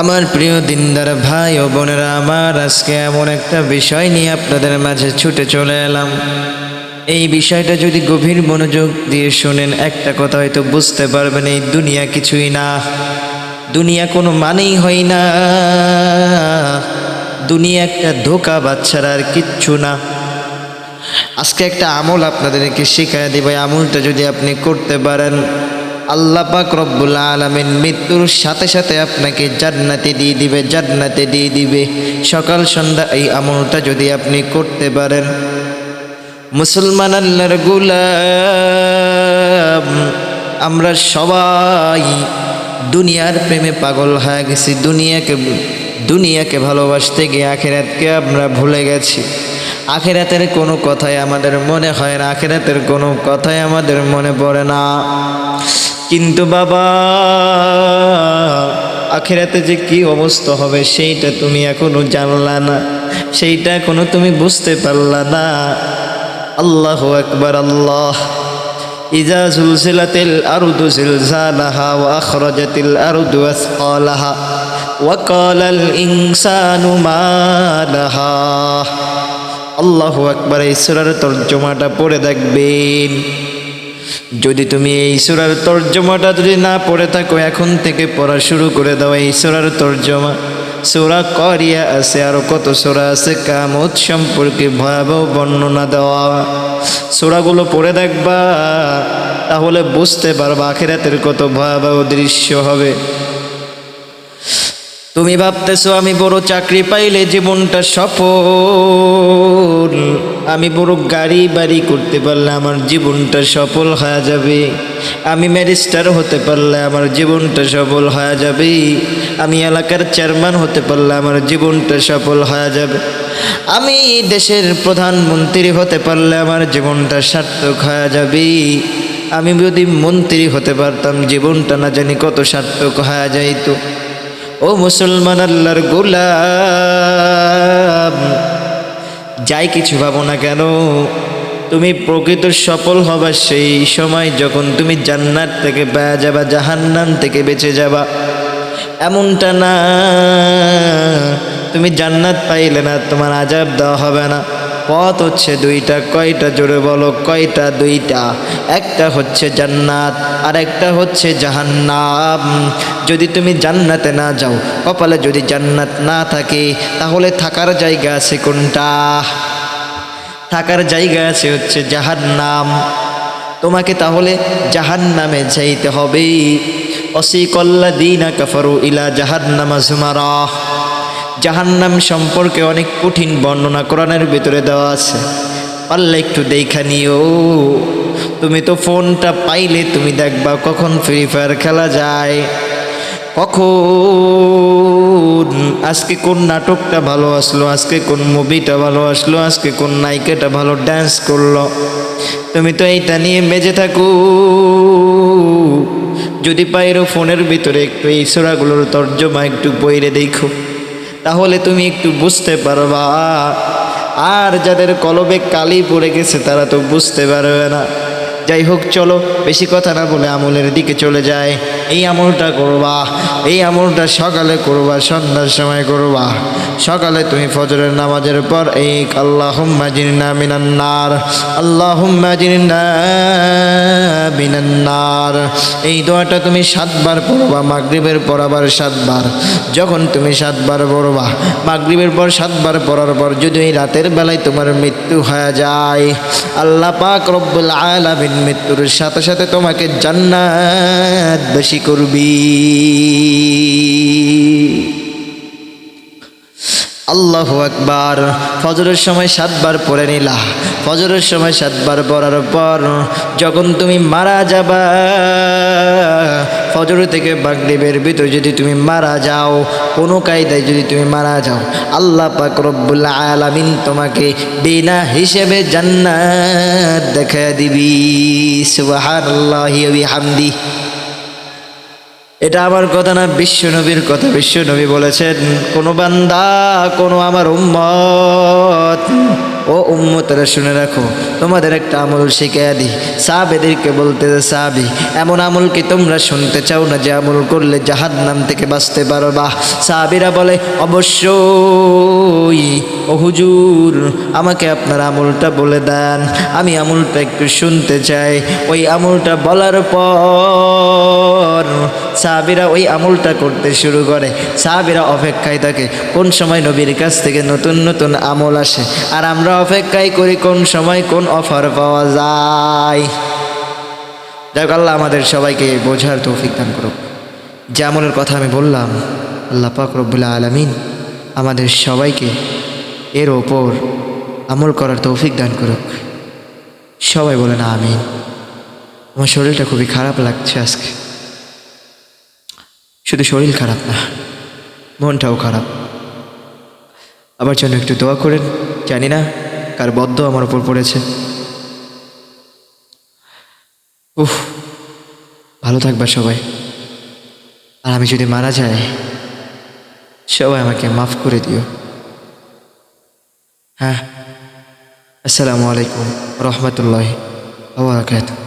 আমার প্রিয় দিনদার ভাই ও বোনেরা, আমার আজকে এমন একটা বিষয় নিয়ে আপনাদের মাঝে ছুটে চলে এলাম। এই বিষয়টা যদি গভীর মনোযোগ দিয়ে শোনেন, একটা কথা হয়তো বুঝতে পারবেন, এই দুনিয়া কিছুই না। দুনিয়া কোনো মানেই হয় না। দুনিয়া একটা ধোকা বাচ্চারা আর কিচ্ছু না। আজকে একটা আমল আপনাদেরকে শিখাই দিব আমলটা যদি আপনি করতে পারেন। আল্লাহ পাক রব্বুল আলমিন মৃত্যুর সাথে সাথে আপনাকে জান্নাতে দিয়ে দিবে, জান্নাতে দিয়ে দিবে। সকাল, সন্ধ্যা এই আমলটা যদি আপনি করতে পারেন। মুসলমান আল্লাহর গুলাম, আমরা সবাই দুনিয়ার প্রেমে পাগল হয়ে গেছি। দুনিয়াকে দুনিয়াকে ভালোবাসতে গিয়ে আখেরাতকে আমরা ভুলে গেছি। আখেরাতের কোনো কথাই আমাদের মনে হয় না, আখেরাতের কোনো কথাই আমাদের মনে পড়ে না। কিন্তু বাবা, আখেরাতে যে কি অবস্থা হবে সেইটা তুমি এখনও জানলা না। সেইটা এখনও তুমি বুঝতে পারলা না। আল্লাহ একবার আল্লাহ। ইজা জুলজিলাতিল আরদু জিলজালাহা ওয়া আখরাজাতিল আরদু আসকালাহা ওয়া ক্বালাল ইনসানু মা লাহা আল্লাহু আকবার, এই সূরার তর্জমাটা পড়ে দেখবেন। যদি তুমি এই সুরার তর্জমাটা যদি না পড়ে থাকো, এখন থেকে পড়া শুরু করে দাও এই সুরার তর্জমা। সোরা করিয়া আছে, আরও কত সোরা আছে? কামত সম্পর্কে ভয়াবহ বর্ণনা দেওয়া। সোরাগুলো পড়ে দেখবা, তাহলে বুঝতে পারবা আখেরাতের কত ভয়াবহ দৃশ্য হবে। তুমি ভাবতেছো আমি বড় চাকরি পাইলে জীবনটা সফল। আমি বড় গাড়ি বাড়ি করতে পারলে আমার জীবনটা সফল হয়ে যাবে। আমি ম্যারিস্টার হতে পারলে আমার জীবনটা সফল হয়ে যাবে। আমি এলাকার চেয়ারম্যান হতে পারলে আমার জীবনটা সফল হয়ে যাবে। আমি দেশের প্রধানমন্ত্রী হতে পারলে আমার জীবনটা সার্থক হয়ে যাবে। আমি যদি মন্ত্রী হতে পারতাম, জীবনটা না জানি কত সার্থক হয়ে যাইতো। ও মুসলমান আল্লাহর গোলাম, যাই কিছু ভাবো না কেন, তুমি প্রকৃত সফল হবা সেই সময় যখন তুমি জান্নাত থেকে বেয়া যাবা, জাহান্নাম থেকে বেঁচে যাবা। এমনটা না, তুমি জান্নাত পাইলে না, তোমার আজাব দেওয়া হবে না। পথ হচ্ছে দুইটা, কয়টা জোরে বলো, কয়টা, দুইটা? একটা হচ্ছে জান্নাত আর একটা হচ্ছে জাহান্নাম। যদি তুমি জান্নাতে না যাও, কপালে যদি জান্নাত না থাকে, তাহলে থাকার জায়গা আছে কোনটা? থাকার জায়গা আছে হচ্ছে জাহান্নাম। তোমাকে তাহলে জাহান্নামে যাইতে হবে। অসিকল্লা দিনা কাফারু ইলা জাহান্নামা জুমারা জাহান্নাম সম্পর্কে অনেক কঠিন বর্ণনা কোরআনের ভিতরে দেওয়া আছে। পারলে একটু দেখা নিও। তুমি তো ফোনটা পাইলে তুমি দেখবা কখন ফ্রি ফায়ার খেলা যায়। কখন? আজকে কোন নাটকটা ভালো আসলো? আজকে কোন মুভিটা ভালো আসলো? আজকে কোন নায়িকাটা ভালো ড্যান্স করল? তুমি তো এইটা নিয়ে মেজে থাকো। যদি পাইরো ফোনের ভিতরে একটু এই সোরাগুলোর তর্জমা একটু বইরে দেখো। তাহলে তুমি একটু বুঝতে পারবা। আর যাদের কলবে কালি পড়ে গেছে, তারা তো বুঝতে পারবে না। যাই হোক, চলো, বেশি কথা না বলে আমলের দিকে চলে যায় এই আমলটা করবা, এই আমলটা সকালে করবা, সন্ধ্যার সময় করবা। সকালে তুমি ফজরের নামাজের পর এই আল্লাহ জিন্না মিনান্নার আল্লাহ জিন্না মিনান্নার এই দোয়াটা তুমি সাতবার পড়বা, মাগরিবের পর আবার সাতবার। যখন তুমি সাতবার পড়বা, মাগরিবের পর সাতবার পড়ার পর যদি এই রাতের বেলায় তোমার মৃত্যু হয়ে যায়, আল্লাহ পাক রব্বুল আলামিন মৃত্যুর সাথে সাথে তোমাকে জান্নাত বেশি করবি। আল্লাহ আকবার। ফজরের সময় সাতবার পড়ে নিলা। ফজরের সময় সাতবার পড়ার পর যখন তুমি মারা যাবা, ফজর থেকে বাগরিবের ভিতরে যদি তুমি মারা যাও, কোনো কায়দায় যদি তুমি মারা যাও, আল্লাহ পাক রব্বুল আলামিন তোমাকে বিনা হিসেবে জান্নাত দেখা দিবি। সুবহানাল্লাহি ওয়া বিহামদি। এটা আমার কথা না বিশ্ব নবীর কথা। বিশ্ব নবী বলেছেন, কোনো বান্দা, কোনো আমার উম্মত, ও উম্মতরা শুনে রাখো, তোমাদের একটা আমল শিখাইয়া দিই। সাহাবেদেরকে বলতে সাহাবি, এমন আমল কি তোমরা শুনতে চাও না যে আমল করলে জাহাদ নাম থেকে বাঁচতে পারো? বা সাহাবিরা বলে, অবশ্যই। ও হুজুর, আমাকে আপনার আমলটা বলে দেন। আমি আমলটা একটু শুনতে চাই। ওই আমলটা বলার পর সাহাবিরা ওই আমলটা করতে শুরু করে। সাহাবিরা অপেক্ষায় থাকে, কোন সময় নবীর কাছ থেকে নতুন নতুন আমল আসে? আর আমরা অপেক্ষায় করি কোন সময় কোন অফার পাওয়া যায়। যাক, আল্লাহ আমাদের সবাইকে বোঝার তৌফিক দান করুক। যে আমলের কথা আমি বললাম, আল্লাহ পাক রব্বুল্লাহ আলমিন আমাদের সবাইকে এর ওপর আমল করার তৌফিক দান করুক। সবাই বলে না আমিন। আমার শরীরটা খুবই খারাপ লাগছে আজকে। শুধু শরীর খারাপ না, মনটাও খারাপ। আমার জন্য একটু দোয়া করেন, জানি না কার বদ্ধ আমার ওপর পড়েছে। উফ, ভালো থাকবা সবাই। আর আমি যদি মারা যাই, সবাই আমাকে মাফ করে দিও। হ্যাঁ আসসালামু আলাইকুম রহমতুল্লাহ বারাকাতুহু।